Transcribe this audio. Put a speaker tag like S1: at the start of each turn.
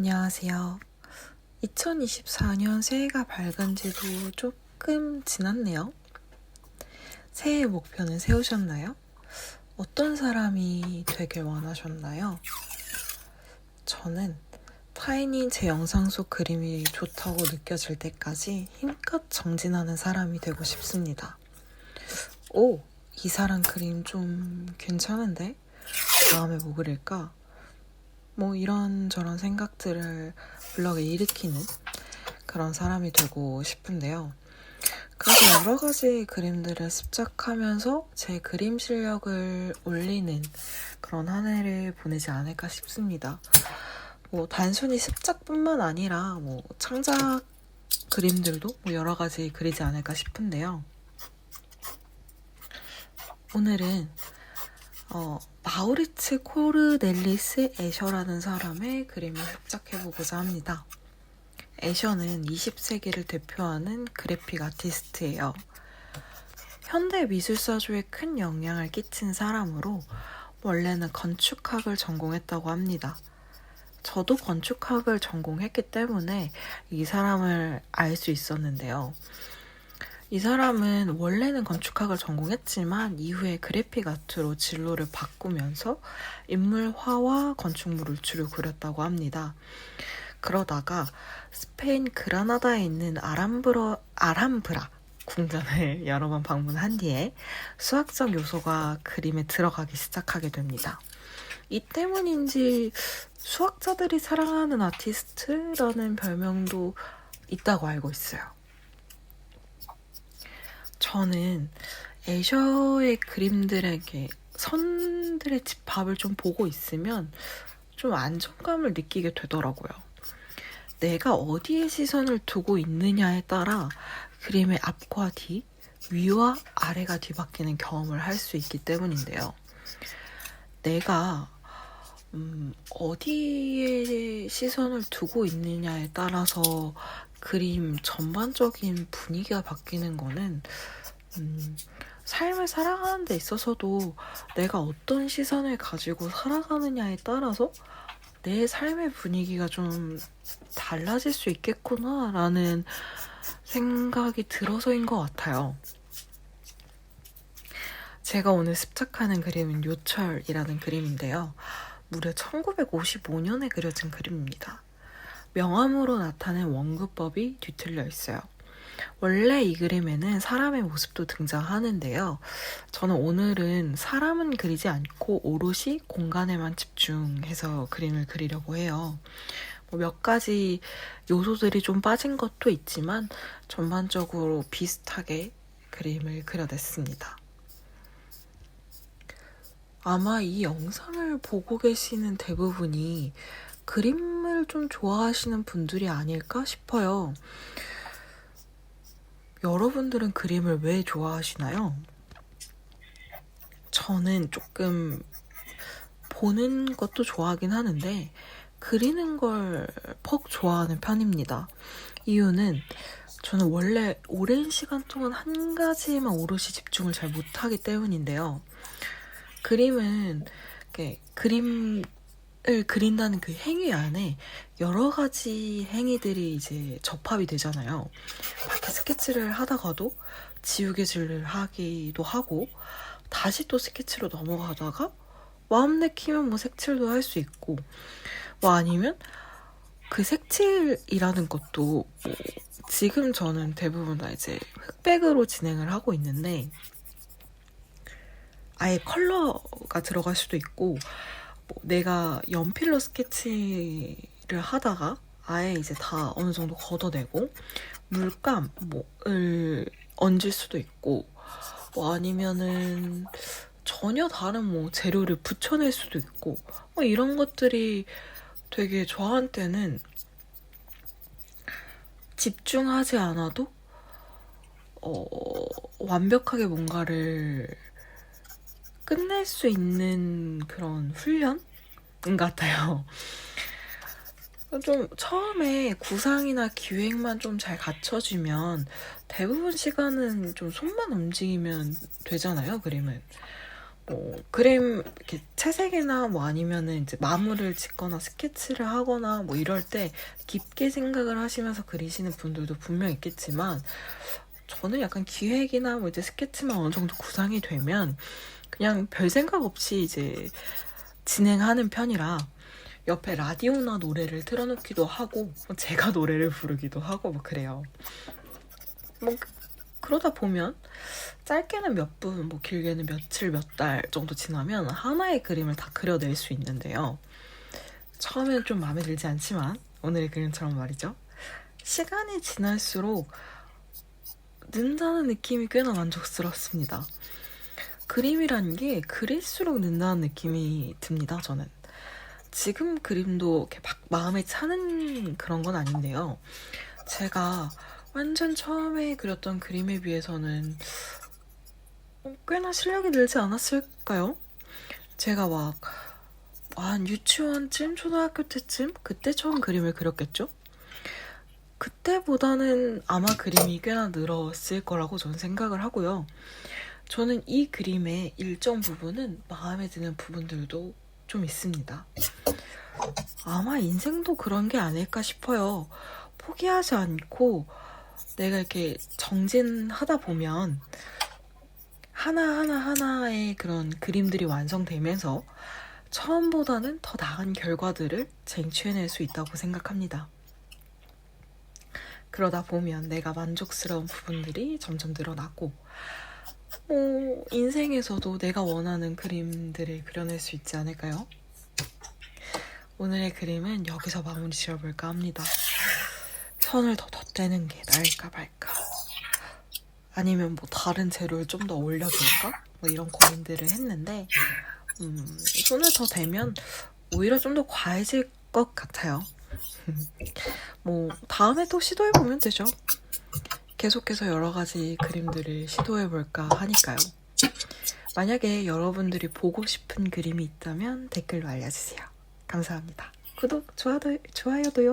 S1: 안녕하세요. 2024년 새해가 밝은 지도 조금 지났네요. 새해 목표는 세우셨나요? 어떤 사람이 되길 원하셨나요? 저는 타인이 제 영상 속 그림이 좋다고 느껴질 때까지 힘껏 정진하는 사람이 되고 싶습니다. 오, 이 사람 그림 좀 괜찮은데? 다음에 뭐 그릴까? 뭐 이런저런 생각들을 블럭에 일으키는 그런 사람이 되고 싶은데요. 그래서 여러 가지 그림들을 습작하면서 제 그림 실력을 올리는 그런 한 해를 보내지 않을까 싶습니다. 뭐 단순히 습작뿐만 아니라 뭐 창작 그림들도 뭐 여러 가지 그리지 않을까 싶은데요. 오늘은 어, 마우리츠 코르넬리스 애셔라는 사람의 그림을 습작해보고자 합니다. 애셔는 20세기를 대표하는 그래픽 아티스트예요. 현대 미술사조에 큰 영향을 끼친 사람으로 원래는 건축학을 전공했다고 합니다. 저도 건축학을 전공했기 때문에 이 사람을 알 수 있었는데요. 이 사람은 원래는 건축학을 전공했지만 이후에 그래픽 아트로 진로를 바꾸면서 인물화와 건축물 울출을 그렸다고 합니다. 그러다가 스페인 그라나다에 있는 아람브라, 아람브라 궁전을 여러 번 방문한 뒤에 수학적 요소가 그림에 들어가기 시작하게 됩니다. 이 때문인지 수학자들이 사랑하는 아티스트라는 별명도 있다고 알고 있어요. 저는 애셔의 그림들에게 선들의 집합을 좀 보고 있으면 좀 안정감을 느끼게 되더라고요. 내가 어디에 시선을 두고 있느냐에 따라 그림의 앞과 뒤, 위와 아래가 뒤바뀌는 경험을 할 수 있기 때문인데요. 내가 음, 어디에 시선을 두고 있느냐에 따라서 그림 전반적인 분위기가 바뀌는 거는 음, 삶을 살아가는 데 있어서도 내가 어떤 시선을 가지고 살아가느냐에 따라서 내 삶의 분위기가 좀 달라질 수 있겠구나라는 생각이 들어서인 것 같아요. 제가 오늘 습작하는 그림은 요철이라는 그림인데요. 무려 1955년에 그려진 그림입니다. 명암으로 나타낸 원근법이 뒤틀려 있어요. 원래 이 그림에는 사람의 모습도 등장하는데요. 저는 오늘은 사람은 그리지 않고 오롯이 공간에만 집중해서 그림을 그리려고 해요. 뭐 몇 가지 요소들이 좀 빠진 것도 있지만 전반적으로 비슷하게 그림을 그려냈습니다. 아마 이 영상을 보고 계시는 대부분이 그림을 좀 좋아하시는 분들이 아닐까 싶어요. 여러분들은 그림을 왜 좋아하시나요? 저는 조금 보는 것도 좋아하긴 하는데 그리는 걸 퍽 좋아하는 편입니다. 이유는 저는 원래 오랜 시간 동안 한 가지에만 오롯이 집중을 잘 못하기 때문인데요. 그림은 그림 을 그린다는 그 행위 안에 여러 가지 행위들이 이제 접합이 되잖아요. 밖에 스케치를 하다가도 지우개 질을 하기도 하고 다시 또 스케치로 넘어가다가 마음 내키면 뭐 색칠도 할 수 있고 뭐 아니면 그 색칠이라는 것도 뭐 지금 저는 대부분 다 이제 흑백으로 진행을 하고 있는데 아예 컬러가 들어갈 수도 있고 뭐 내가 연필로 스케치를 하다가 아예 이제 다 어느 정도 걷어내고 물감 뭐을 얹을 수도 있고 뭐 아니면은 전혀 다른 뭐 재료를 붙여낼 수도 있고 뭐 이런 것들이 되게 저한테는 집중하지 않아도 어, 완벽하게 뭔가를 끝낼 수 있는 그런 훈련 같아요. 좀 처음에 구상이나 기획만 좀 잘 갖춰지면 대부분 시간은 좀 손만 움직이면 되잖아요, 그림은. 뭐 그림 이렇게 채색이나 뭐 아니면은 이제 마무를 짓거나 스케치를 하거나 뭐 이럴 때 깊게 생각을 하시면서 그리시는 분들도 분명 있겠지만 저는 약간 기획이나 뭐 이제 스케치만 어느 정도 구상이 되면 그냥 별 생각 없이 이제 진행하는 편이라 옆에 라디오나 노래를 틀어놓기도 하고 뭐 제가 노래를 부르기도 하고 뭐 그래요. 뭐 그- 그러다 보면 짧게는 몇 분, 뭐 길게는 며칠, 몇 달 정도 지나면 하나의 그림을 다 그려낼 수 있는데요. 처음엔 좀 마음에 들지 않지만 오늘의 그림처럼 말이죠. 시간이 지날수록 는다는 느낌이 꽤나 만족스럽습니다. 그림이라는 게 그릴수록 는다는 느낌이 듭니다, 저는. 지금 그림도 이렇게 막 마음에 차는 그런 건 아닌데요. 제가 완전 처음에 그렸던 그림에 비해서는 어, 꽤나 실력이 늘지 않았을까요? 제가 막, 한 유치원쯤, 초등학교 때쯤? 그때 처음 그림을 그렸겠죠? 그때보다는 아마 그림이 꽤나 늘었을 거라고 저는 생각을 하고요. 저는 이 그림의 일정 부분은 마음에 드는 부분들도 좀 있습니다. 아마 인생도 그런 게 아닐까 싶어요. 포기하지 않고 내가 이렇게 정진하다 보면 하나하나 하나의 그런 그림들이 완성되면서 처음보다는 더 나은 결과들을 쟁취해낼 수 있다고 생각합니다. 그러다 보면 내가 만족스러운 부분들이 점점 늘어나고, 뭐, 인생에서도 내가 원하는 그림들을 그려낼 수 있지 않을까요? 오늘의 그림은 여기서 마무리 지어볼까 합니다. 선을 더 덧대는 게 나을까 말까. 아니면 뭐 다른 재료를 좀 더 올려볼까? 뭐 이런 고민들을 했는데, 음, 손을 더 대면 오히려 좀 더 과해질 것 같아요. 뭐, 다음에 또 시도해보면 되죠. 계속해서 여러 가지 그림들을 시도해볼까 하니까요. 만약에 여러분들이 보고 싶은 그림이 있다면 댓글로 알려주세요. 감사합니다. 구독, 좋아도, 좋아요도요.